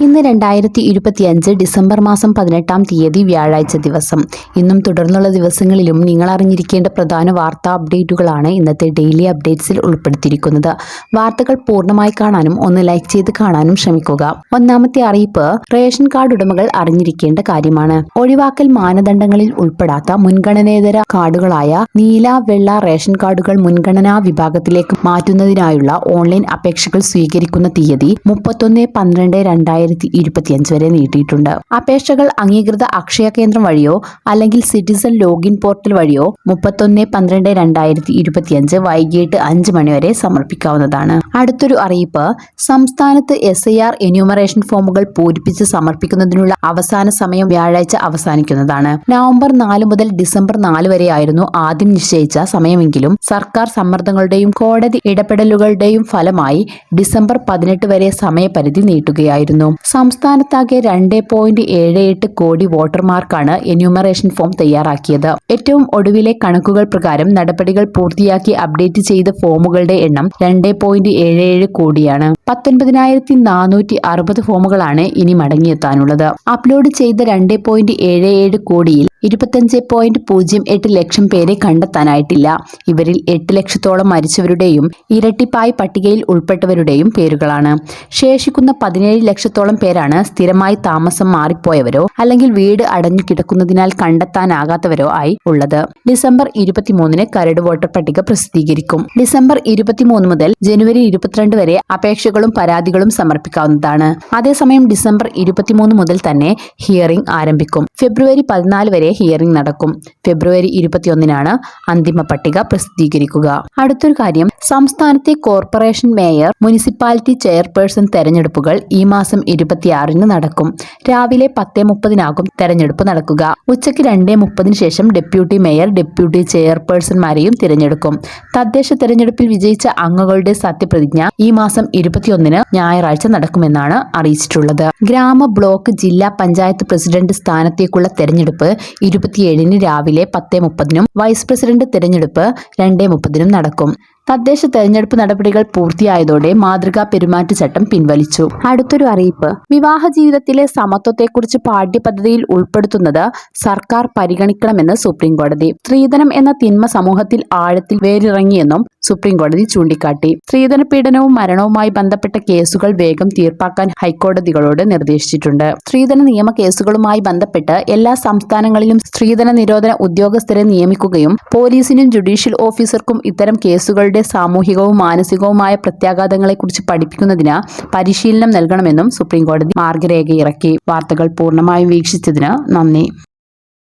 ഇന്ന് രണ്ടായിരത്തി ഇരുപത്തിയഞ്ച് ഡിസംബർ മാസം പതിനെട്ടാം തീയതി വ്യാഴാഴ്ച ദിവസം. ഇന്നും തുടർന്നുള്ള ദിവസങ്ങളിലും നിങ്ങൾ അറിഞ്ഞിരിക്കേണ്ട പ്രധാന വാർത്താ അപ്ഡേറ്റുകളാണ് ഇന്നത്തെ ഡെയിലി അപ്ഡേറ്റ്സിൽ ഉൾപ്പെടുത്തിയിരിക്കുന്നത്. വാർത്തകൾ പൂർണമായി കാണാനും ഒന്ന് ലൈക്ക് ചെയ്ത് കാണാനും ശ്രമിക്കുക. ഒന്നാമത്തെ അറിയിപ്പ് റേഷൻ കാർഡ് ഉടമകൾ അറിഞ്ഞിരിക്കേണ്ട കാര്യമാണ്. ഒഴിവാക്കൽ മാനദണ്ഡങ്ങളിൽ ഉൾപ്പെടാത്ത മുൻഗണനേതര കാർഡുകളായ നീല വെള്ള റേഷൻ കാർഡുകൾ മുൻഗണനാ വിഭാഗത്തിലേക്ക് മാറ്റുന്നതിനായുള്ള ഓൺലൈൻ അപേക്ഷകൾ സ്വീകരിക്കുന്ന തീയതി മുപ്പത്തൊന്ന് പന്ത്രണ്ട് രണ്ടായിരത്തി ഇരുപത്തിയഞ്ച് വരെ നീട്ടിയിട്ടുണ്ട്. അപേക്ഷകൾ അംഗീകൃത അക്ഷയ കേന്ദ്രം വഴിയോ അല്ലെങ്കിൽ സിറ്റിസൺ ലോഗിൻ പോർട്ടൽ വഴിയോ മുപ്പത്തൊന്ന് പന്ത്രണ്ട് രണ്ടായിരത്തി ഇരുപത്തിയഞ്ച് വൈകിട്ട് അഞ്ച് മണിവരെ സമർപ്പിക്കാവുന്നതാണ്. അടുത്തൊരു അറിയിപ്പ് സംസ്ഥാനത്ത് എസ് ഐ ആർ എന്യൂമറേഷൻ ഫോമുകൾ പൂരിപ്പിച്ച് സമർപ്പിക്കുന്നതിനുള്ള അവസാന സമയം വ്യാഴാഴ്ച അവസാനിക്കുന്നതാണ്. നവംബർ നാല് മുതൽ ഡിസംബർ നാല് വരെയായിരുന്നു ആദ്യം നിശ്ചയിച്ച സമയമെങ്കിലും സർക്കാർ സമ്മർദ്ദങ്ങളുടെയും കോടതി ഇടപെടലുകളുടെയും ഫലമായി ഡിസംബർ പതിനെട്ട് വരെ സമയപരിധി നീട്ടുകയായിരുന്നു. സംസ്ഥാനത്താകെ രണ്ട് പോയിന്റ് ഏഴ് എട്ട് കോടി വോട്ടർമാർക്കാണ് എന്യൂമറേഷൻ ഫോം തയ്യാറാക്കിയത്. ഏറ്റവും ഒടുവിലെ കണക്കുകൾ പ്രകാരം നടപടികൾ പൂർത്തിയാക്കി അപ്ഡേറ്റ് ചെയ്ത ഫോമുകളുടെ എണ്ണം രണ്ട് പോയിന്റ് ഏഴ് ഏഴ് കോടിയാണ്. പത്തൊൻപതിനായിരത്തി നാനൂറ്റി അറുപത് ഫോമുകളാണ് ഇനി മടങ്ങിയെത്താനുള്ളത്. അപ്ലോഡ് ചെയ്ത രണ്ട് പോയിന്റ് ഏഴ് ഏഴ് കോടിയിൽ ഇരുപത്തഞ്ച് പോയിന്റ് പൂജ്യം എട്ട് ലക്ഷം പേരെ കണ്ടെത്താനായിട്ടില്ല. ഇവരിൽ എട്ട് ലക്ഷത്തോളം മരിച്ചവരുടെയും ഇരട്ടിപ്പായ് പട്ടികയിൽ ഉൾപ്പെട്ടവരുടെയും പേരുകളാണ്. ശേഷിക്കുന്ന പതിനേഴ് ലക്ഷത്തോളം പേരാണ് സ്ഥിരമായി താമസം മാറിപ്പോയവരോ അല്ലെങ്കിൽ വീട് അടഞ്ഞു കിടക്കുന്നതിനാൽ കണ്ടെത്താനാകാത്തവരോ ആയി ഉള്ളത്. ഡിസംബർ ഇരുപത്തിമൂന്നിന് കരട് വോട്ടർ പട്ടിക പ്രസിദ്ധീകരിക്കും. ഡിസംബർ ഇരുപത്തിമൂന്ന് മുതൽ ജനുവരി ഇരുപത്തിരണ്ട് വരെ അപേക്ഷകളും പരാതികളും സമർപ്പിക്കാവുന്നതാണ്. അതേസമയം ഡിസംബർ ഇരുപത്തിമൂന്ന് മുതൽ തന്നെ ഹിയറിംഗ് ആരംഭിക്കും. ഫെബ്രുവരി പതിനാല് വരെ ഹിയറിംഗ് നടക്കും. ഫെബ്രുവരി ഇരുപത്തിയൊന്നിനാണ് അന്തിമ പട്ടിക പ്രസിദ്ധീകരിക്കുക. അടുത്തൊരു കാര്യം സംസ്ഥാനത്തെ കോർപ്പറേഷൻ മേയർ മുനിസിപ്പാലിറ്റി ചെയർപേഴ്സൺ തെരഞ്ഞെടുപ്പുകൾ ഈ മാസം ഇരുപത്തിയാറിന് നടക്കും. രാവിലെ പത്തേ മുപ്പതിനാകും തെരഞ്ഞെടുപ്പ് നടക്കുക. ഉച്ചയ്ക്ക് രണ്ടേ മുപ്പതിന് ശേഷം ഡെപ്യൂട്ടി മേയർ ഡെപ്യൂട്ടി ചെയർപേഴ്സൺമാരെയും തിരഞ്ഞെടുക്കും. തദ്ദേശ തെരഞ്ഞെടുപ്പിൽ വിജയിച്ച അംഗങ്ങളുടെ സത്യപ്രതിജ്ഞ ഈ മാസം ഇരുപത്തിയൊന്നിന് ഞായറാഴ്ച നടക്കുമെന്നാണ് അറിയിച്ചിട്ടുള്ളത്. ഗ്രാമ ബ്ലോക്ക് ജില്ലാ പഞ്ചായത്ത് പ്രസിഡന്റ് സ്ഥാനത്തേക്കുള്ള തെരഞ്ഞെടുപ്പ് ഇരുപത്തിയേഴിന് രാവിലെ പത്ത് മുപ്പതിനും വൈസ് പ്രസിഡന്റ് തെരഞ്ഞെടുപ്പ് രണ്ട് മുപ്പതിനും നടക്കും. തദ്ദേശ തെരഞ്ഞെടുപ്പ് നടപടികൾ പൂർത്തിയായതോടെ മാതൃകാ പെരുമാറ്റച്ചട്ടം പിൻവലിച്ചു. അടുത്തൊരു അറിയിപ്പ്. വിവാഹ ജീവിതത്തിലെ സമത്വത്തെക്കുറിച്ച് പാഠ്യപദ്ധതിയിൽ ഉൾപ്പെടുത്തുന്നത് സർക്കാർ പരിഗണിക്കണമെന്ന് സുപ്രീംകോടതി. സ്ത്രീധനം എന്ന തിന്മ സമൂഹത്തിൽ ആഴത്തിൽ വേരിറങ്ങിയെന്നും സുപ്രീംകോടതി ചൂണ്ടിക്കാട്ടി. സ്ത്രീധന പീഡനവും മരണവുമായി ബന്ധപ്പെട്ട കേസുകൾ വേഗം തീർപ്പാക്കാൻ ഹൈക്കോടതികളോട് നിർദ്ദേശിച്ചിട്ടുണ്ട്. സ്ത്രീധന നിയമ കേസുകളുമായി ബന്ധപ്പെട്ട് എല്ലാ സംസ്ഥാനങ്ങളിലും സ്ത്രീധന നിരോധന ഉദ്യോഗസ്ഥരെ നിയമിക്കുകയും പോലീസിനും ജുഡീഷ്യൽ ഓഫീസർക്കും ഇത്തരം കേസുകളുടെ സാമൂഹികവും മാനസികവുമായ പ്രത്യാഘാതങ്ങളെക്കുറിച്ച് പഠിപ്പിക്കുന്നതിന് പരിശീലനം നൽകണമെന്നും സുപ്രീംകോടതി മാർഗരേഖ ഇറക്കി വാർത്തകൾ പൂർണമായും വീക്ഷിച്ചതിന് നന്ദി.